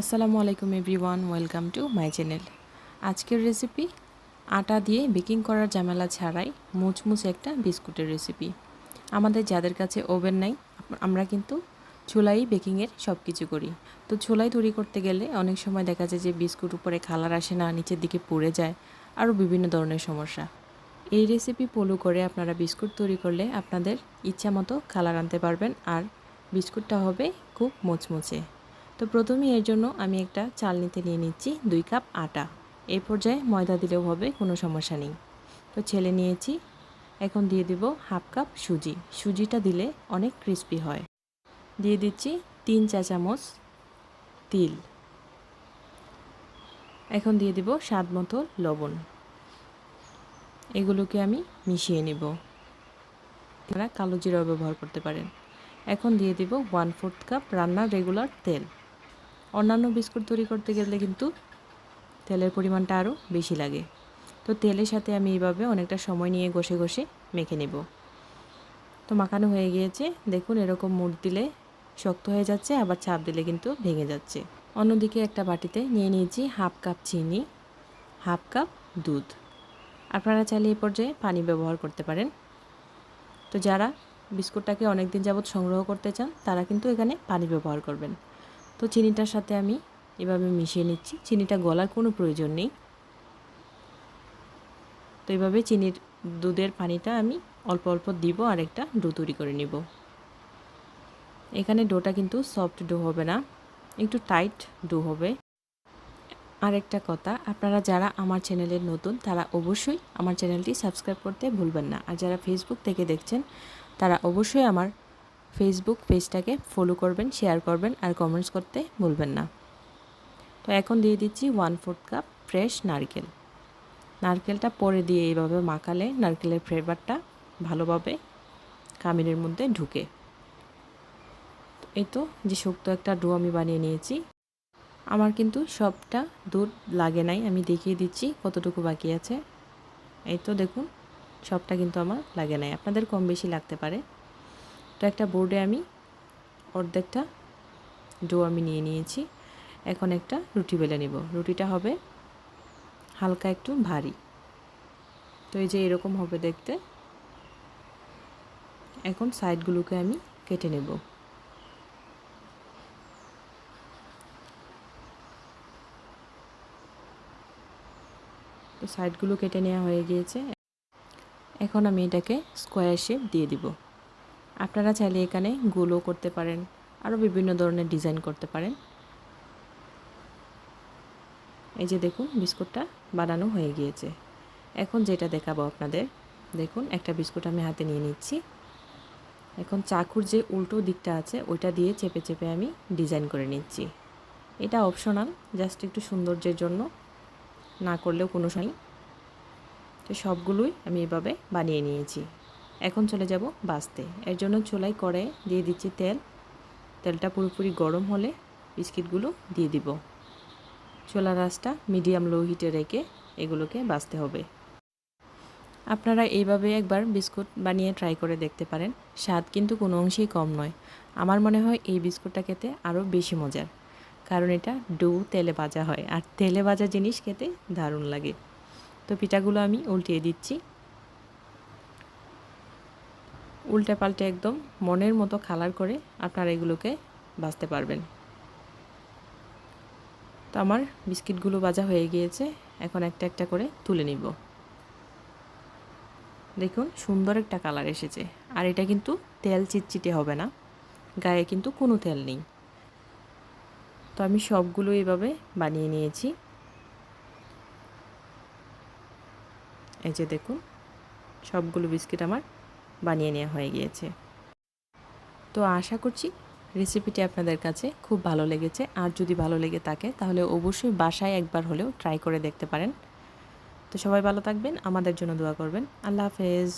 আসসালামু আলাইকুম everyone, welcome to my channel. আজকের রেসিপি, আটা দিয়ে বেকিং করার ঝামেলা ছাড়াই মুচমুচ একটা বিস্কুটের রেসিপি। আমাদের যাদের কাছে ওভেন নাই আমরা কিন্তু চুলাই বেকিংয়ের সব কিছু করি। তো চুলাই তৈরি করতে গেলে অনেক সময় দেখা যায় যে বিস্কুট উপরে কালার আসে না, নিচের দিকে পুড়ে যায়, আরও বিভিন্ন ধরনের সমস্যা। এই রেসিপি ফলো করে আপনারা বিস্কুট তৈরি করলে আপনাদের ইচ্ছা মতো কালার আনতে পারবেন, আর বিস্কুটটা হবে খুব মুচমুচে তো প্রথমেই এর জন্য আমি একটা চাল নিতে নিয়ে নিচ্ছি দুই কাপ আটা। এই পর্যায়ে ময়দা দিলেও হবে, কোনো সমস্যা নেই। তো ছেলে নিয়েছি, এখন দিয়ে দেব হাফ কাপ সুজি। সুজিটা দিলে অনেক ক্রিস্পি হয়। দিয়ে দিচ্ছি তিন চা চামচ তিল। এখন দিয়ে দিব স্বাদ মতো লবণ। এগুলোকে আমি মিশিয়ে নিব। আপনারা কালো জিরাও ব্যবহার করতে পারেন। এখন দিয়ে দিব ওয়ান ফোর্থ কাপ রান্নার রেগুলার তেল। অন্যান্য বিস্কুট তৈরি করতে গেলে কিন্তু তেলের পরিমাণটা আরও বেশি লাগে। তো তেলের সাথে আমি এইভাবে অনেকটা সময় নিয়ে ঘষে ঘষে মেখে নেব। তো মাখানো হয়ে গিয়েছে। দেখুন, এরকম মুড় দিলে শক্ত হয়ে যাচ্ছে, আবার চাপ দিলে কিন্তু ভেঙে যাচ্ছে। অন্যদিকে একটা বাটিতে নিয়ে নিয়েছি হাফ কাপ চিনি, হাফ কাপ দুধ। আপনারা চাইলে এই পর্যায়ে পানি ব্যবহার করতে পারেন। তো যারা বিস্কুটটাকে অনেক দিন যাবৎ সংগ্রহ করতে চান, তারা কিন্তু এখানে পানি ব্যবহার করবেন। তো চিনিটার সাথে আমি এভাবে মিশিয়ে নিচ্ছি। চিনিটা গলার কোনো প্রয়োজন নেই। তো এইভাবে চিনির দুধের পানিটা আমি অল্প অল্প দিব আর একটা ডো তৈরি করে নিব। এখানে ডোটা কিন্তু সফট ডো হবে না, একটু টাইট ডো হবে। আর একটা কথা, আপনারা যারা আমার চ্যানেলের নতুন, তারা অবশ্যই আমার চ্যানেলটি সাবস্ক্রাইব করতে ভুলবেন না। আর যারা ফেসবুক থেকে দেখছেন, তারা অবশ্যই আমার ফেসবুক পেজটাকে ফলো করবেন শেয়ার করবেন আর কমেন্টস করতে ভুলবেন না। তো এখন দিয়ে দিচ্ছি ওয়ান ফোর্থ কাপ ফ্রেশ নারকেল। নারকেলটা পরে দিয়ে এইভাবে মাখালে নারকেলের ফ্লেভারটা ভালোভাবে কামিনের মধ্যে ঢুকে। এই তো যে শক্ত একটা ডো আমি বানিয়ে নিয়েছি। আমার কিন্তু সবটা দুধ লাগে নাই, আমি দেখিয়ে দিচ্ছি কতটুকু বাকি আছে। এই তো দেখুন, সবটা কিন্তু আমার লাগে নাই। আপনাদের কম বেশি লাগতে পারে। তো একটা বোর্ডে আমি অর্ধেকটা ডো আমি নিয়ে নিয়েছি। এখন একটা রুটি বেলে নেব। রুটিটা হবে হালকা একটু ভারী। তো এই যে এরকম হবে দেখতে। এখন সাইডগুলোকে আমি কেটে নেব। তো সাইডগুলো কেটে নেওয়া হয়ে গিয়েছে। এখন আমি এটাকে স্কোয়ার শেপ দিয়ে দিব। আপনারা চাইলে এখানে গোলও করতে পারেন, আরও বিভিন্ন ধরনের ডিজাইন করতে পারেন। এই যে দেখুন, বিস্কুটটা বানানো হয়ে গিয়েছে। এখন যেটা দেখাবো আপনাদের, দেখুন, একটা বিস্কুট আমি হাতে নিয়ে নিচ্ছি। এখন চাকুর যে উল্টো দিকটা আছে, ওইটা দিয়ে চেপে চেপে আমি ডিজাইন করে নিচ্ছি। এটা অপশনাল, জাস্ট একটু সৌন্দর্যের জন্য, না করলেও কোনো সময় তো সবগুলোই আমি এভাবে বানিয়ে নিয়েছি। এখন চলে যাব বাঁচতে। এর জন্য চুলাই করে দিয়ে দিচ্ছি তেল। তেলটা পুরোপুরি গরম হলে বিস্কিটগুলো দিয়ে দিব। চোলা রাসটা মিডিয়াম লো হিটে রেখে এগুলোকে বাঁচতে হবে। আপনারা এইভাবে একবার বিস্কুট বানিয়ে ট্রাই করে দেখতে পারেন। স্বাদ কিন্তু কোনো অংশেই কম নয়। আমার মনে হয় এই বিস্কুটটা খেতে আরও বেশি মজার। কারণ এটা ডো তেলে ভাজা হয়। আর তেলে ভাজা জিনিস খেতে দারুণ লাগে। তো পিঠাগুলো আমি উল্টিয়ে দিচ্ছি। উল্টে পাল্টে একদম মনের মতো কালার করে আপনারা এগুলোকে বাঁচতে পারবেন। তো আমার বিস্কিটগুলো বাজা হয়ে গিয়েছে, এখন একটা একটা করে তুলে নিব। দেখুন, সুন্দর একটা কালার এসেছে। আর এটা কিন্তু তেল চিটচিটে হবে না, গায়ে কিন্তু কোনো তেল নেই। তো আমি সবগুলো এভাবে বানিয়ে নিয়েছি। এই যে দেখুন, সবগুলো বিস্কিট আমার বানিয়ে নেওয়া হয়ে গিয়েছে। তো আশা করছি রেসিপিটি আপনাদের কাছে খুব ভালো লেগেছে। আর যদি ভালো লেগে থাকে, তাহলে অবশ্যই বাসায় একবার হলেও ট্রাই করে দেখতে পারেন। তো সবাই ভালো থাকবেন, আমাদের জন্য দোয়া করবেন। আল্লাহ হাফেজ।